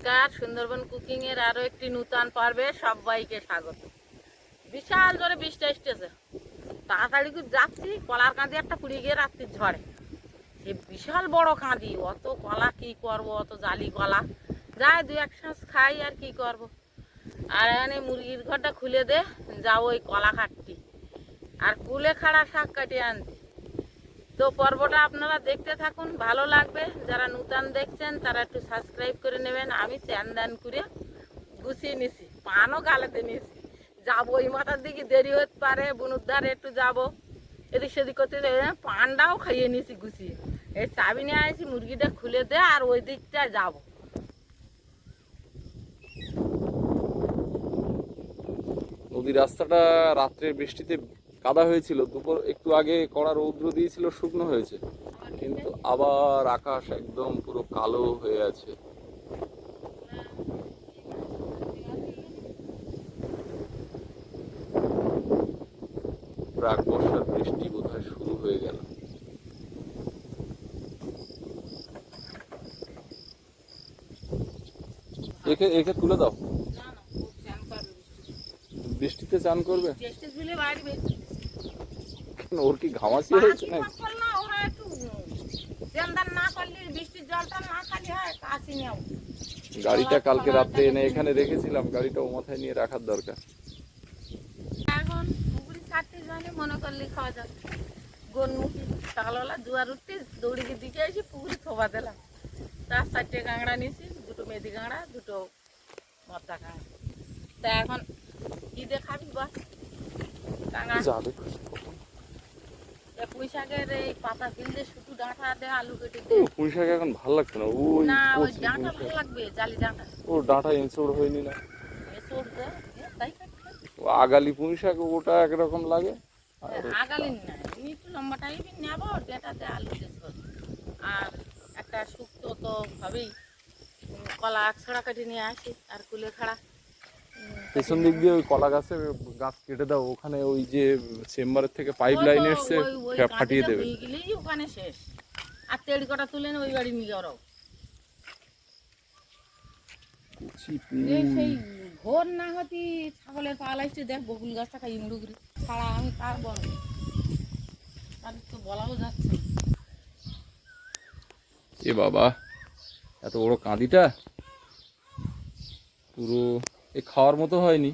নমস্কার, সুন্দরবন কুকিং এর আরও একটি নূতন পর্বে সবাইকে স্বাগত। বিশাল জোরে বৃষ্টি এসতেছে তাড়াতাড়ি করে যাচ্ছি, কলার কাঁদি একটা পুড়িয়ে গিয়ে রাত্রির ঝড়ে। সে বিশাল বড় কাঁদি অত কলা কি করব, অত জালি কলা। যাই, দু এক শ্বাস খাই আর কি করব। আর এখানে মুরগির ঘরটা খুলে দে, যাও ওই কলা খাটটি। আর কুলে খাড়া শাক কাটিয়ে আনতি। তো পর্বটা আপনারা দেখতে থাকুন, ভালো লাগবে। যারা নূতন দেখছেন, তারা একটু সাবস্ক্রাইব করে নেবেন। আমি চ্যান দান করে গুছিয়ে নিছি, পানও গালেতে নিয়েছি। যাব ওই মাথার দিকে দেরি হতে পারে বুনুর ধারে একটু যাব। এদিক সেদিক করতে পানটাও খাইয়ে নিয়েছি গুছিয়ে। এই চাবি নিয়ে আসি মুরগিটা খুলে দে আর ওই দিকটা যাব। নদীর রাস্তাটা রাত্রের বৃষ্টিতে কাদা হয়েছিল দুপুর একটু আগে কড়া রৌদ্র দিয়েছিল শুকনো হয়েছে। কিন্তু আবার আকাশ একদম পুরো কালো হয়ে আছে। প্রাক বর্ষার বৃষ্টি বোধহয় শুরু হয়ে গেল। একে একে তুলে দাও। বৃষ্টিতে চান করবে? ওর কি ঘামাচি হয়েছে না বৃষ্টির জলটা না খালি হয় কাশি নেও। গাড়িটা কালকে রাত্রে এনে এখানে রেখেছিলাম গাড়িটা ও মাথায় নিয়ে রাখার দরকার। এখন পুকুরি ছাড়তে জানে মনে করলে খাওয়া যাবে। গনমুখী সকালবেলা জুয়ার উঠতে দৌড়িকে দিকে এসে পুকুরি থোবা দিলাম। তার চারটে কাঁকড়া নিয়েছি দুটো মেদি কাঁকড়া দুটো মদ্দা কাঁকড়া তা এখন খাবি বস কাঁকড়া পুঁই শাকের এই পাতা ফিলতে শুধু ডাঁটা দে আলু কেটে পুঁই শাক এখন ভালো লাগছে না? ওই না ওই ডাঁটা ভালো লাগবে জালি ডাঁটা। ও ডাঁটা হয়নি না? এসে উঠবে তাই ও আগালি পুঁই শাক ওটা একরকম লাগে? আর আগালিন না এমনি একটু লম্বা টাইপের নেব ডেটাতে আলু দেবো আর একটা শুক্তো তো হবেই কলা ছড়া কেটে নিয়ে আসি আর কুলে খাড়া। পেছন দিক দিয়ে ওই কলা গাছে গাছ কেটে দাও ওখানে ওই যে চেম্বারের থেকে পাইপ লাইন এসছে ফাটিয়ে দেবে। ওখানে শেষ। আর তেড়ি কটা তুলে ওই বাড়ি নিয়ে ওরাও। সেই ভোর না হতি ছাগলের পাল আসছে দেখ বকুল গাছটা খাই ইমড়ুগরি ছাড়া আমি কার বড়। তাদের তো বলাও যাচ্ছে এ বাবা এত বড় কাঁদিটা? পুরো এ খাওয়ার মতো হয়নি,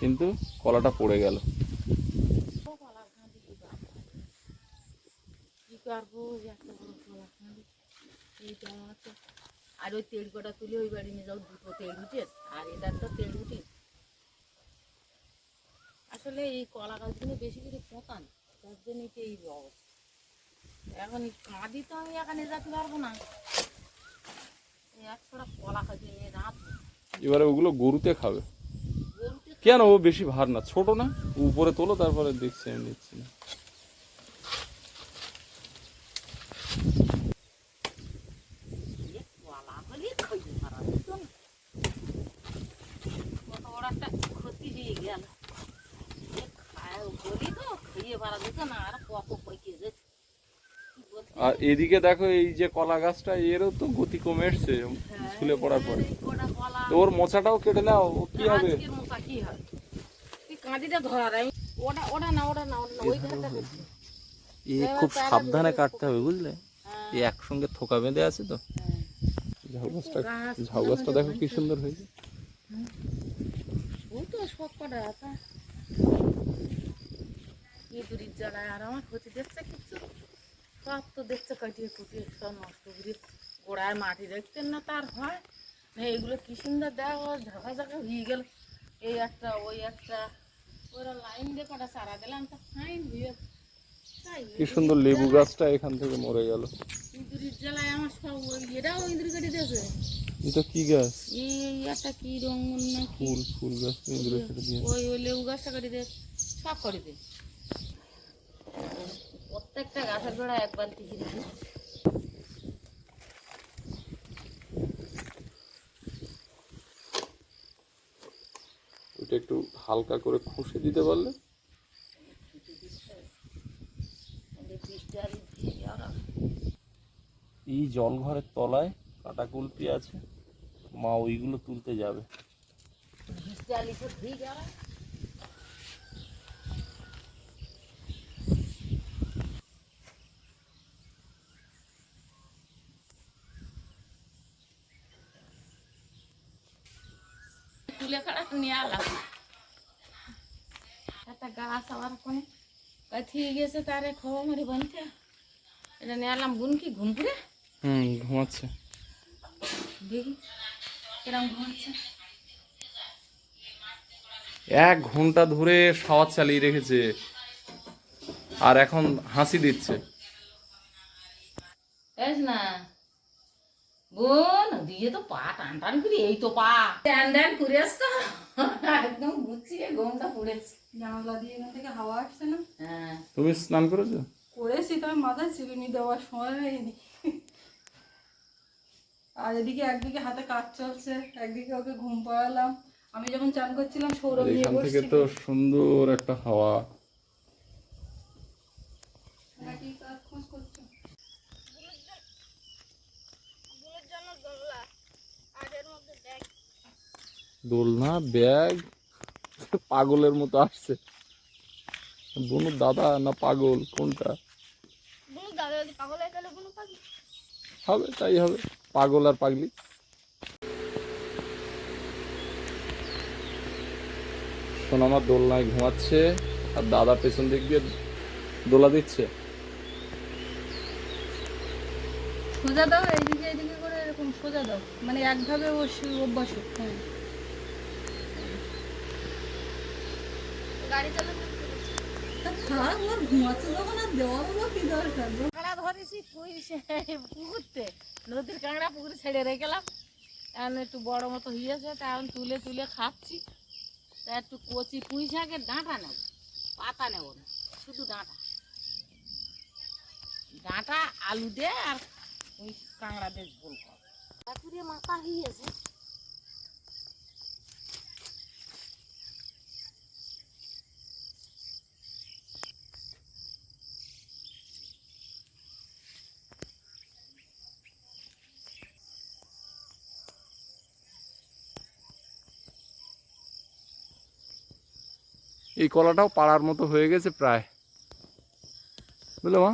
কিন্তু কলাটা পড়ে গেল। আর ওই তেড় কটা তুলে ওই বাড়ি নিয়ে যাও, দুটো তেড় উঠে, আর এটার তো তেড় উঠে। আসলে এই কলা গাছগুলো বেশি করে পোকান তার জন্য এই অবস্থা। এখন কাঁদি তো আমি এখানে যেতে পারব না। এক ছড়া কলা খাইতে নিয়ে রাঁধবো এবারে ওগুলো গরুতে খাবে। কেন? ও বেশি ভার না। ছোট না? উপরে তোলো, তারপরে দেখছি, আমি নিচ্ছি না। ক্ষতি হয়ে গেল খায়, বলি তো খাইয়ে পারা যেত না আর কত পয়কে যেত? আর এদিকে দেখো এই যে কলা গাছটা এরও তো গতি কমে এসছে ঝুলে পড়ার পরে। ওর মোচাটাও কেটে নাও ও কি হবে? আজকের মশা কি হয় তুই কাঁদিটা ধর আমি ওটা ওটা না ওটা না ওটা না ওই ধারটা করছি। এ খুব সাবধানে কাটতে হবে বুঝলে? এই একসঙ্গে থোকা বেঁধে আছে তো। ঝাউ গাছটা ঝাউ গাছটা দেখো কি সুন্দর হয়েছে। আর আমার ক্ষতি দেখছে কিছু সব তো দেখছে কাটিয়ে কুটিয়ে সব নষ্ট করে গোড়ায় মাটি দেখতেন না তার হয়। না এগুলো কি সুন্দর দেখো ঝাঁকা ঝাঁকা হয়ে গেল। এই একটা ওই একটা। ওরা লাইন দিয়ে কটা সারা দিলাম তা ফাইন হয়ে কি সুন্দর লেবু গাছটা এখান থেকে মরে গেল। ইঁদুরির জ্বালায় আমার সব ওই এটাও ইঁদুরি কেটে দিয়েছে। এটা কি গাছ? এই একটা কি রঙ না ফুল ফুল গাছ ইঁদুরে কেটে দিয়ে ওই ওই লেবু গাছটা করে দে সব করে দে। প্রত্যেকটা গাছের গোড়া একবার দিকে রাখি। ওইটা একটু হালকা করে খুশি দিতে পারলে? এই জল ঘরের তলায় কাটা কুলপি আছে মা ওইগুলো তুলতে যাবে। খাড়া নিয়ে আলাম একটা গাছ আবার কোনে কাথিয়ে গেছে তারে খবর মারি বানতে এটা নিয়ে আলাম কি ঘুম করে হুম ঘুমাচ্ছে। দেখি কিরম ঘুমাচ্ছে এক ঘণ্টা ধরে সাওয়ার চালিয়ে রেখেছে। আর এখন হাসি দিচ্ছে। না বোন দিয়ে তো পা টান টান করে এই তো পা। টান টান করে আসতো। একদম গুছিয়ে ঘুমটা পড়েছে। জানালা দিয়ে এখান থেকে হাওয়া আসছে না? হ্যাঁ। তুমি স্নান করেছ? করেছি তবে মাথায় চিরুনি দেওয়ার সময় হয়নি। আর এদিকে একদিকে হাতে কাজ চলছে একদিকে ওকে ঘুম পাড়ালাম। আমি যখন চান করছিলাম সৌরভ নিয়ে এখান থেকে তো সুন্দর একটা হাওয়া নাকি কাজ খোঁজ করছ দোলনা ব্যাগ পাগলের মতো আসছে। বনু দাদা না পাগল কোনটা? হবে তাই হবে। পাগল আর পাগলি। সোনামা দোলনায় ঘুমাচ্ছে আর দাদা পেছন দিক দিয়ে দোলা দিচ্ছে। সোজা দাও করে এরকম সোজা দাও। মানে একভাবে ও অভ্যাস হোক, হ্যাঁ। থাক, ওর ঘুমাচ্ছে যখন আর দেওয়ার হলো কি দরকার কাঁকড়া ধরেছি পুকুরতে। নদীর কাঁকড়া পুকুরে ছেড়ে রেখে গেলাম এখন একটু বড় মতো হয়েছে তা এখন তুলে তুলে খাচ্ছি। তা একটু কচি পুঁই শাকের ডাঁটা নেব। পাতা নেব না শুধু ডাঁটা। ডাঁটা আলু দে আর পুঁই কাঁকড়া দিয়ে ঝোল কর পুকুরে মাথা হয়েছে এই কলাটাও পাড়ার মতো হয়ে গেছে প্রায়। বুঝলো মা?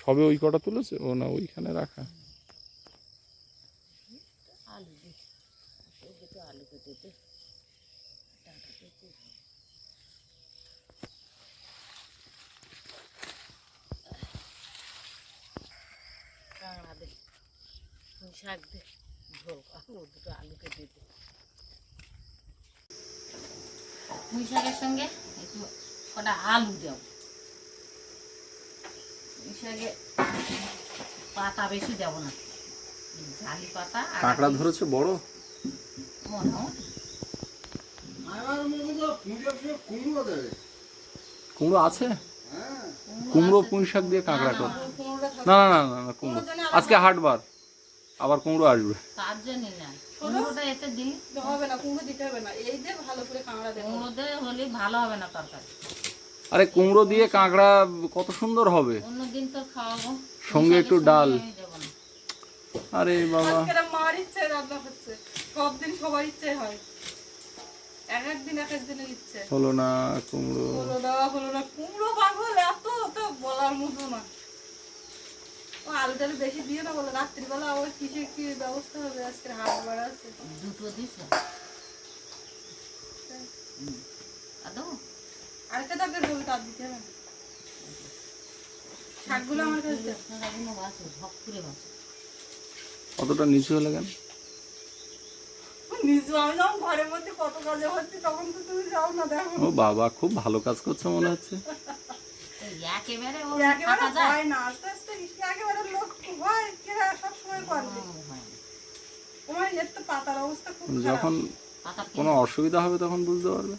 সবে ওই কটা তুলেছে ও না ওইখানে রাখা কাঁকড়া ধরেছে বড়? কুমড়ো আছে? কুমড়ো পুঁই শাক দিয়ে কাঁকড়া কর। না না না না কুমড়ো। আজকে হাটবার আবার কুমড়ো আসবে। তার জন্য না। কুমড়োটা এতে দিলে হবে না কুমড়ো দিতে হবে না। এই দিয়ে ভালো করে কাঁকড়া দেবো কুমড়োতে হলে ভালো হবে না তরকারি। আরে কুমড়ো দিয়ে কাঁকড়া কত সুন্দর হবে। অন্যদিন তো খাওয়াবো। সঙ্গে একটু ডাল। আরে বাবা। আজকে মার ইচ্ছে রান্না হচ্ছে। সব দিন সবার ইচ্ছে হয়। এক এক দিন এক এক দিনের ইচ্ছে। হলো না কুমড়ো। হলো না হলো না। কুমড়ো পাগল এত তো বলার মতো না। ও বেশি দিয়ে না বলে রাত্রিবেলা আবার কিসে কি ব্যবস্থা হবে? আজকে হাট বাড়া আছে। দুটো দিছ। আর তার দিতে হবে না। শাকগুলো আমার কাছে করে বাসো অতটা নিচু হলে কেন? যখন ঘরের মধ্যে কত কাজে হচ্ছে তখন তো তুমি যাও না দেখো। ও বাবা খুব ভালো কাজ করছ মনে হচ্ছে। যখন কোনো অসুবিধা হবে তখন বুঝতে পারবে।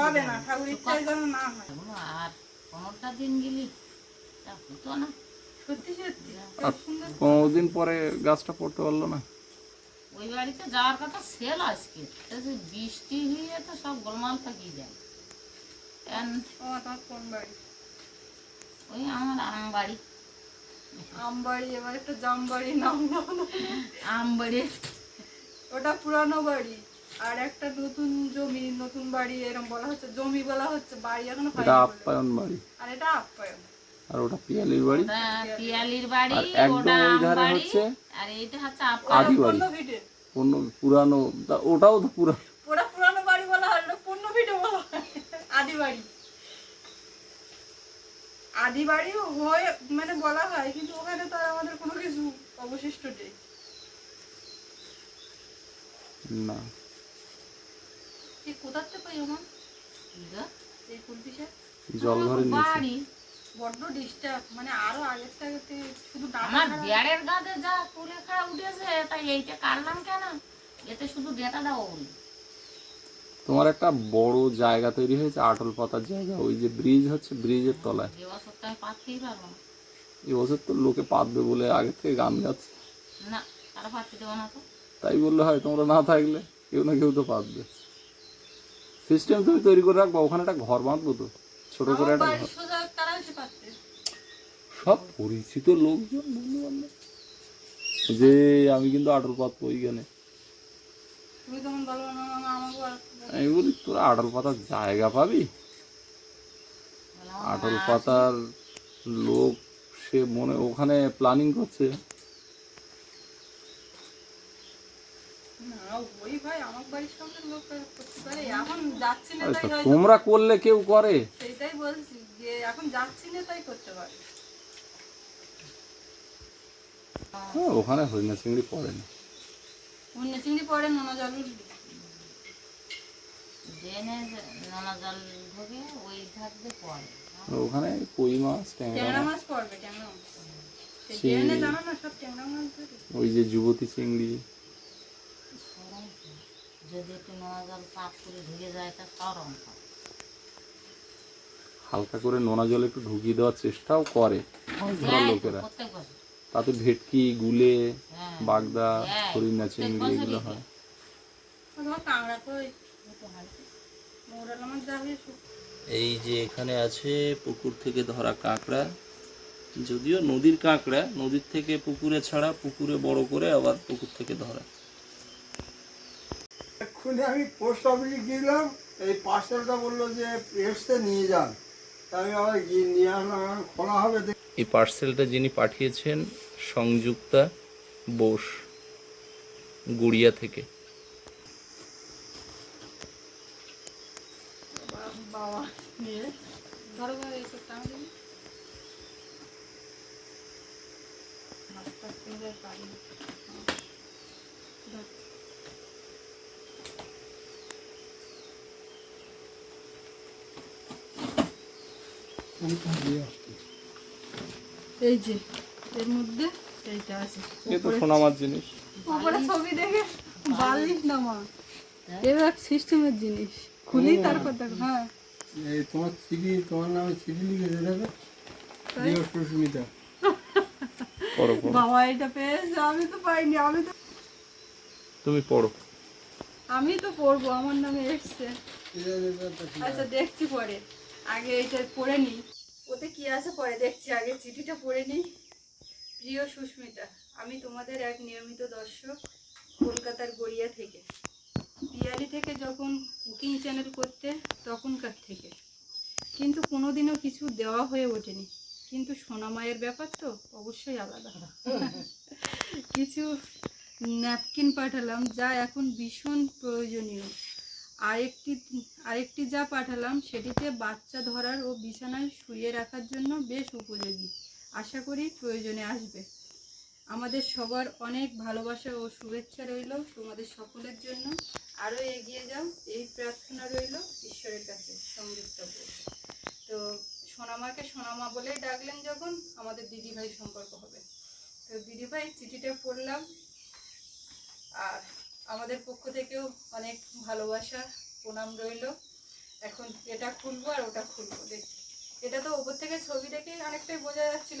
হবে না। ঠাকুর যেন না হয়। আর দিন গেলি তা হতো না। আর পনেরো দিন পরে গাছটা পড়তে পারল না। ওই বাড়িতে যাওয়ার কথা সেল আজকে। বৃষ্টি হয়ে তো সব গোলমাল থাকিয়ে যায়। ওই আমার আম বাড়ি। আমবাড়ি এবার একটা জামবাড়ি নাম না। ওটা পুরানো বাড়ি। আর একটা নতুন জমি নতুন বাড়ি এরকম বলা হচ্ছে জমি বলা হচ্ছে বাড়ি এখনও এটা আপ্যায়ন বাড়ি। আর এটা আপ্যায়ন। আর ওটা পিয়ালির বাড়ি। পিয়ালির বাড়ি আর একদম ওই ধারে হচ্ছে আর এইটা হচ্ছে আদি বাড়ি। পূর্ণ পুরানো ওটাও তো পুরা ওটা পুরানো বাড়ি বলা হয় ওটা পূর্ণ ভিটে বলা হয়। আদি বাড়ি। আদি বাড়িও হয় মানে বলা হয় কিন্তু ওখানে তো আমাদের কোনো কিছু অবশিষ্ট নেই। না। কি কোথাতে পাই আমার জল ঘরে নিয়েছে। বাড়ি বড্ড ডিস্টার্ব মানে আরও আগের থেকে শুধু আমার বিয়ারের গাছে যা কুলে উঠেছে তাই এইটা কাটলাম কেন? এতে শুধু ডেটা দাও বলি। তোমার একটা বড় জায়গা তৈরি হয়েছে আটল পাতার জায়গা ওই যে ব্রিজ হচ্ছে ব্রিজের তলায়। যে বছরটা আমি পাততেই পারব এবছর তো লোকে পাতবে বলে আগে থেকে গান গাচ্ছে। না তারা পাততে দেবো না তো। তাই বললে হয় তোমরা না থাকলে কেউ না কেউ তো পাতবে। সিস্টেম তুমি তৈরি করে রাখব ওখানে একটা ঘর বাঁধবো তো ছোট করে একটা ঘর। সব পরিচিত লোকজন বন্ধু বান্ধব যে আমি কিন্তু আটল পাতবো ওইখানে। আমি বলি তোরা আটল পাতার জায়গা পাবি? আটল পাতার লোক সে মনে ওখানে প্ল্যানিং করছে না ওই ভাই আমার বাড়ির সামনে লোক করতে পারে এখন যাচ্ছি না আরে তাই তো হয়তো তোমরা করলে কেউ করে? সেইটাই বলছি যে এখন যাচ্ছি না তাই করতে পারে। হ্যাঁ, ওখানে হরিণা চিংড়ি পড়ে না। অন্য চিংড়ি পড়ে নোনা জল উঠবে ড্রেনে নোনা জল ঢোকে ওই ধার পড়ে। ওখানে কই মাছ ট্যাংরা মাছ? পড়বে ট্যাংরা মাছ। ওই যে যুবতী চিংড়ি। যদি একটু নোনা জল করে ঢুকে যায় তা। হালকা করে নোনা জল একটু ঢুকিয়ে দেওয়ার চেষ্টাও করে তো, লোকেরা। তাতে ভেটকি গুলে হ্যাঁ বাগদা হ্যাঁ, হরিণা চিংড়ি এগুলো হয়। এই যে এখানে আছে পুকুর থেকে ধরা কাঁকড়া। যদিও নদীর কাঁকড়া নদীর থেকে পুকুরে ছাড়া পুকুরে বড় করে আবার পুকুর থেকে ধরা। এক্ষুনি আমি পোস্ট অফিসে গেলাম এই পার্সেলটা বলল যে এসছে নিয়ে যান। আমি আবার গিয়ে নিয়ে আসলাম খোলা হবে। এই পার্সেলটা যিনি পাঠিয়েছেন সংযুক্তা বোস গুড়িয়া থেকে। বাবা নিয়ে। ধরো ধরো এইসব টাকা দিবি হাতটা পারি। এই যে এর মধ্যে এইটা আছে। এ তো সোনামার জিনিস। উপরে ছবি দেখে বালিশ না এর এক সিস্টেমের জিনিস। খুলি তারপর দেখো হ্যাঁ। এই তোমার চিঠি তোমার নামে চিঠি লিখে দেবে প্রিয় সুস্মিতা। পড়ো পড়ো। বাবা এটা পেয়েছে আমি তো পাইনি আমি তো তুমি পড়ো। আমি তো পড়ব আমার নামে এসছে। আচ্ছা দেখছি পরে। আগে এটা পড়ে নিই ওতে কি আছে পরে দেখছি আগে চিঠিটা পড়ে নিই। প্রিয় সুস্মিতা আমি তোমাদের এক নিয়মিত দর্শক কলকাতার গড়িয়া থেকে। পিয়ালি থেকে যখন কুকিং চ্যানেল করতে তখনকার থেকে। কিন্তু কোনোদিনও কিছু দেওয়া হয়ে ওঠেনি। কিন্তু সোনামায়ের ব্যাপার তো অবশ্যই আলাদা। কিছু ন্যাপকিন পাঠালাম যা এখন ভীষণ প্রয়োজনীয়। আরেকটি আরেকটি যা পাঠালাম সেটিতে বাচ্চা ধরার ও বিছানায় শুয়ে রাখার জন্য বেশ উপযোগী। আশা করি প্রয়োজনে আসবে। আমাদের সবার অনেক ভালোবাসা ও শুভেচ্ছা রইল। তোমাদের সকলের জন্য আরও এগিয়ে যাও। এই প্রার্থনা রইল ঈশ্বরের কাছে সংযুক্ত। তো সোনামাকে সোনামা বলেই ডাকলেন যখন আমাদের দিদিভাই সম্পর্ক হবে। তো দিদিভাই চিঠিটা পড়লাম। আর আমাদের পক্ষ থেকেও অনেক ভালোবাসা প্রণাম রইল। এখন এটা খুলবো আর ওটা খুলবো দেখি। এটা তো ওপর থেকে ছবি দেখে অনেকটাই বোঝা যাচ্ছিল।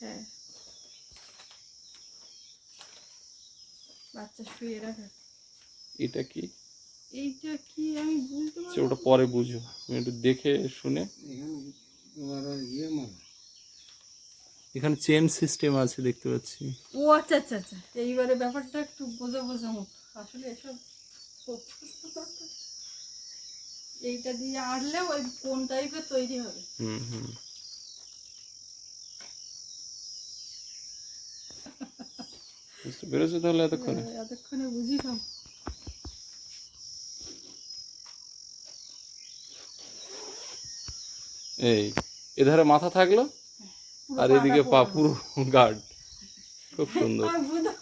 হ্যাঁ। বাচ্চা শুয়ে এটা কি? এইটা কি আমি বুঝতে সে পারব ওটা পরে বুঝো। তুমি একটু দেখে শুনে। এখানে ইয়ে মারা এখানে চেন সিস্টেম আছে দেখতে পাচ্ছি। ও আচ্ছা আচ্ছা আচ্ছা। এইবারে ব্যাপারটা একটু বোঝা বোঝা মতো আসলে এসব এইটা দিয়ে আড়লে ওই কোন টাইপের তৈরি হবে? হুম হুম। বুঝতে পেরেছ তাহলে এতক্ষণে? এতক্ষণে বুঝিলাম। এই এধারে মাথা থাকল আর এদিকে পা পুরো গার্ড খুব সুন্দর। না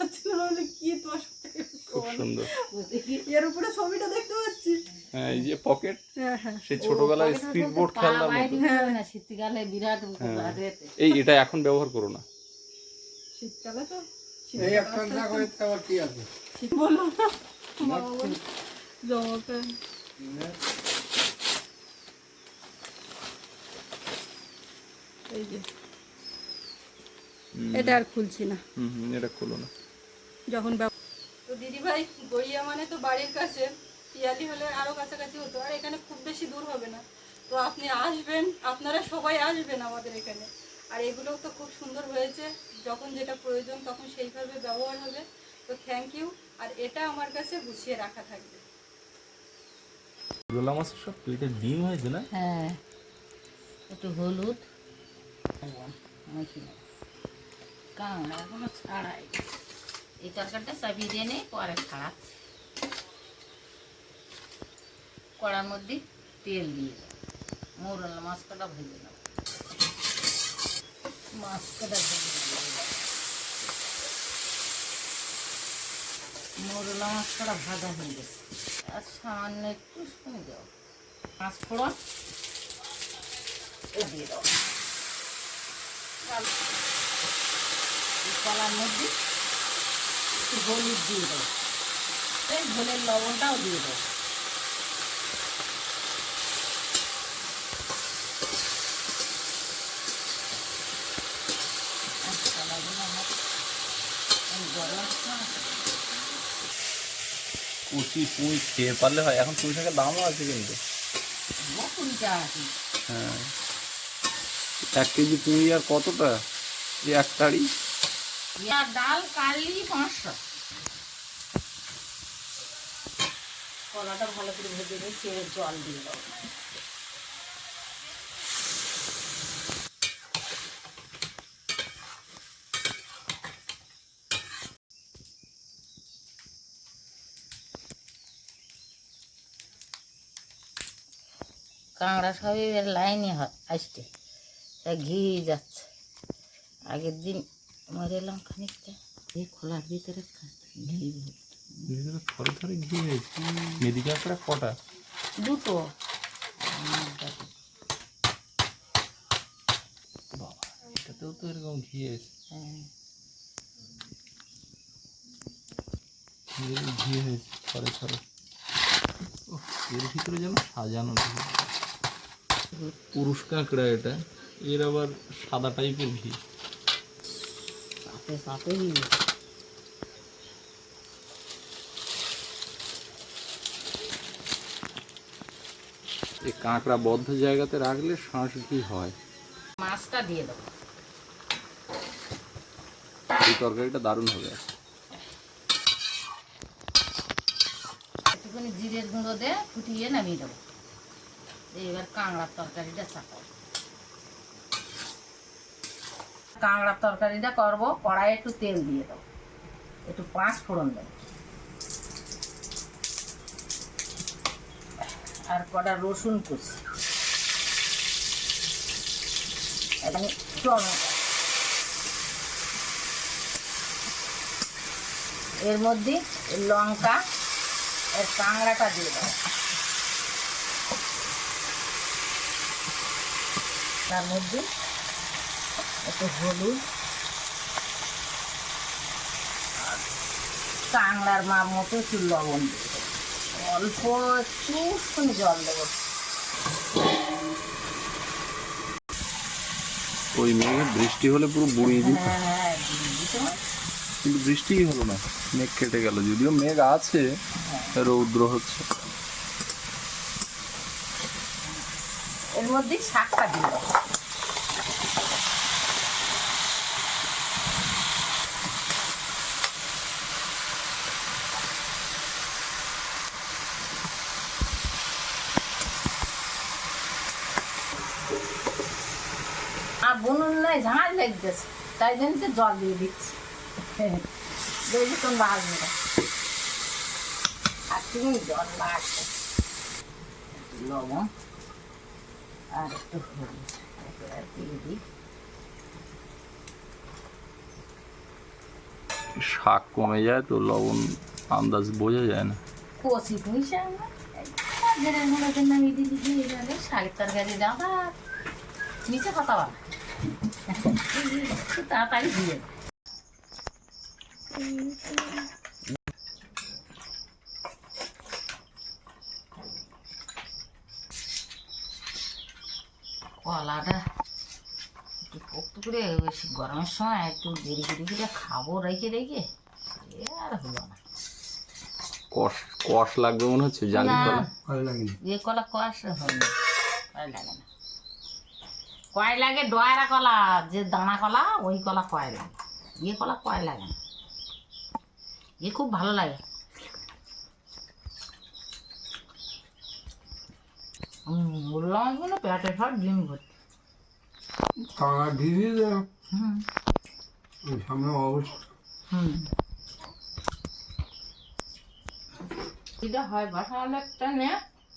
খুব সুন্দর। এর উপরে ছবিটা দেখতে পাচ্ছি। হ্যাঁ এই যে পকেট হ্যাঁ হ্যাঁ। সেই ছোটবেলায় স্পিড বোট না শীতকালে বিরাট এই এটা এখন ব্যবহার করো না। শীতকালে তো এই একটা এতে আবার কি আছে? শীত বললাম না বাবা বলল জমাতে এই যে। এটা আর খুলছি না। হুম হুম এটা খোলো না। যখন তো দিদি ভাই গড়িয়া মানে তো বাড়ির কাছে পিয়ালি হলে আরও কাছাকাছি হতো। আর এখানে খুব বেশি দূর হবে না। তো আপনি আসবেন আপনারা সবাই আসবেন আমাদের এখানে। আর এগুলো তো খুব সুন্দর হয়েছে। যখন যেটা প্রয়োজন তখন সেইভাবে ব্যবহার হবে। তো থ্যাংক ইউ আর এটা আমার কাছে গুছিয়ে রাখা থাকবে। রোলা মাছের সব? পেটে ডিম হয়েছে না? হ্যাঁ। একটু হলুদ। কড়ার মধ্যে তেল দিয়ে দেবো। মৌরলা মাছ কাটা ভেজে নেব মাছ কাটা ভেজে মৌরলা মাছ কাটা ভাজা হয়ে গেছে আর সামান্য একটু শুনে দেবো পাঁচ ফোড়ন দিয়ে দাও কলার মধ্যে একটু হলুদ দিয়ে দাও এই ঝোলের লবণটাও দিয়ে আছে। কচি পুঁই খেয়ে পারলে হয়। এখন পুঁই শাকের দামও আছে কিন্তু। কুড়ি টাকা কি হ্যাঁ। এক কেজি পুঁই আর কতটা? এই এক তাড়ি ডাল কাটলি পাঁচশো। কলাটা ভালো করে ভেজে তেলের জল দিয়ে দাও কাঁকড়া সবই লাইনে হয় আসতে ঘি যাচ্ছে। আগের দিন মরে এলাম খানিকটা। এই খোলার ভিতরে ঘি ভর্তি। থরে থরে ঘি হয়েছে মেদিকা করে কটা? দুটো। বাবা এটাতেও তো এরকম ঘি হয়েছে হ্যাঁ। ঘি হয়েছে থরে থরে। এর ভিতরে যেন সাজানো। পুরুষ কাঁকড়া এটা। এর আবার সাদা টাইপের ঘি। সাথে সাথেই এই কাঁকড়া বদ্ধ জায়গাতে রাখলে শাঁস ঘি হয়। মাছটা দিয়ে দেবো। এই তরকারিটা দারুণ হবে। একটুখানি জিরের গুঁড়ো দিয়ে ফুটিয়ে নামিয়ে দেবো। এবার কাঁকড়ার তরকারিটা চাপাবো কাঁকড়ার তরকারিটা করব, কড়াইয়ে একটু তেল দিয়ে দেবো। একটু পাঁচ ফোড়ন দেবো। আর কটা রসুন কুচি। টমেটো। এর মধ্যে লঙ্কা এর কাঁকড়াটা দিয়ে দাও তার মধ্যে একটু হলুদ। কাঁকড়ার মাপ মতো একটু লবণ দেবো। অল্প একটু জল দেবো। ওই মেঘে বৃষ্টি হলে পুরো বুড়িয়ে দিত হ্যাঁ তো কিন্তু বৃষ্টিই হলো না। মেঘ কেটে গেল। যদিও মেঘ আছে রৌদ্র হচ্ছে। এর মধ্যেই শাকটা দিল আর নাই ঝাঁজ লাগতেছে। তাই জন্য তো জল দিয়ে দিচ্ছি। দেখি কোন বাজবে। না। আর তুমি জল লাগছে লবণ। আর একটু হলুদ। দিয়ে দিই। শাক কমে যায় তো লবণ আন্দাজ বোঝা যায় না। কষি পুঁইশা ঘরের মধ্যে নামিয়ে শাকের তরকারি দাদা নিচে কথা বলা তাড়াতাড়ি দিয়ে। কলাটা একটু পোক্ত করে বেশি গরমের সময় একটু দেরি করে করে খাব রেখে রেখে। এ আর হলো না। কষ কষ লাগবে মনে হচ্ছে জানি না। কলা? এ কলা কষ হয় না লাগে না। কয় লাগে? ডয়রা কলা যে দানা কলা ওই কলা কয় লাগে? ইয়ে কলা কয় লাগে? না এ খুব ভালো লাগে। বললাম পেটে সব ডিম ভর্তি। টাকা দিয়ে দিয়ে দাও হুম সামনে অবস্থা। হুম। এটা হয় বাসা অনেকটা নে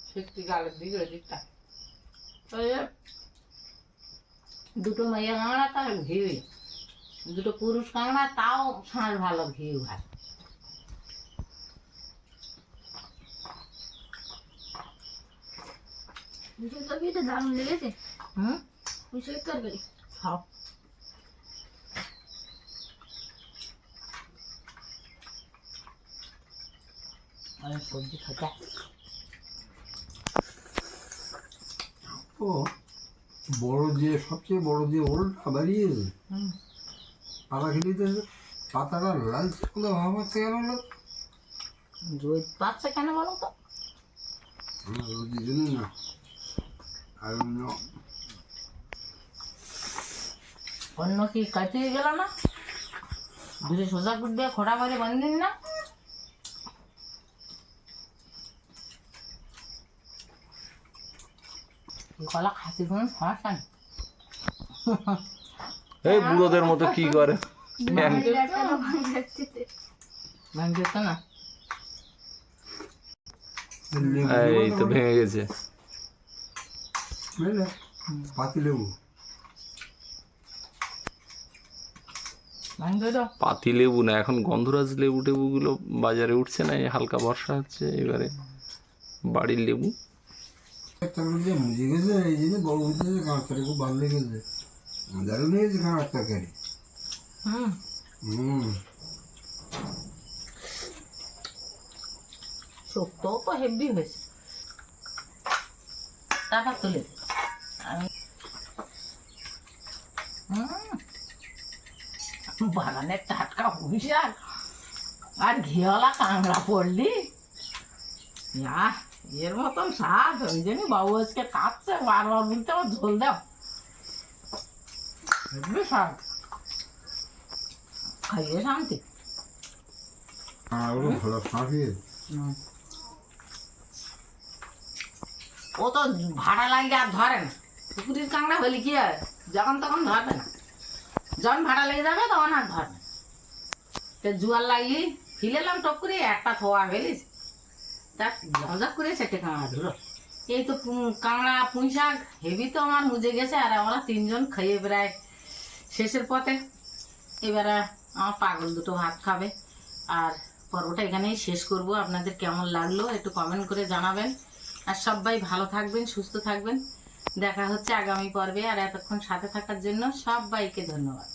সত্যি গালের দিকে ওই দিকটা। তো এ দুটো মাইয়া কাঁকড়া তার ঘিউ। দুটো পুরুষ কাঁকড়া তাও সাঁঝ ভালো ঘিউ ভাই পুঁইশাক তরকারিটা দারুণ লেগেছে? হুম? পুঁইশাক তরকারি? খাও। অনেক সবজি খাতা ও। বড় যে সবচেয়ে বড় যে বেরিয়েছে হুম। পাতা খেলিতে পাতাটা লালচে করে ভাব হচ্ছে কেন হলো রোদ পাচ্ছে কেন বলো তো? রোদি জন্য না আর অন্য অন্য কি কাটতে গেল না? দূরে সোজা কুট দিয়ে খোড়া করে বান্ধিন না? এই বুড়োদের মতো কি করে? না এই তো ভেঙে গেছে। পাতি লেবু না, এখন গন্ধরাজ লেবু টেবুগুলো বাজারে উঠছে না হালকা বর্ষা হচ্ছে, এবারে বাড়ির লেবু। তরকারি মুজে গেছে এই জন্য বড় বুঝতেছে কাঁচ তরকারি খুব ভালো লেগেছে। দারুণ হয়েছে কাঁচ তরকারি। হুম। হুম। শুক্তো তো হেভি হয়েছে। টাকা তুলে আমি বাগানের টাটকা হুইশাক আর ঘিওলা কাঁকড়া পড়লি? ইয়া এর মতন স্বাদ ওই জন্য বাবু আজকে কাঁদছে বারবার বলতে আমার ঝোল দাও। হেভি স্বাদ খাইয়ে শান্তি। ফাঁকিয়ে ও তো ভাড়া লাগলে আর ধরে না। পুকুরের কাঁকড়া হলে কি হয়? যখন তখন ধরবে না। যখন ভাড়া লেগে যাবে তখন আর ধরবে। তো জুয়ার লাগলি ফিলেলাম টপ করে একটা থোয়া গেলিস তা মজা করে সেটে ধরো। এই তো কাঁকড়া পুঁই শাক হেভি তো আমার মুজে গেছে, আর আমরা তিনজন খাইয়ে প্রায় শেষের পথে। এবারে আমার পাগল দুটো ভাত খাবে, আর পর্বটা এখানেই শেষ করব। আপনাদের কেমন লাগল একটু কমেন্ট করে জানাবেন। আর সবাই ভালো থাকবেন, সুস্থ থাকবেন। দেখা হচ্ছে আগামী পর্বে, আর এতক্ষণ সাথে থাকার জন্য সবাইকে ধন্যবাদ।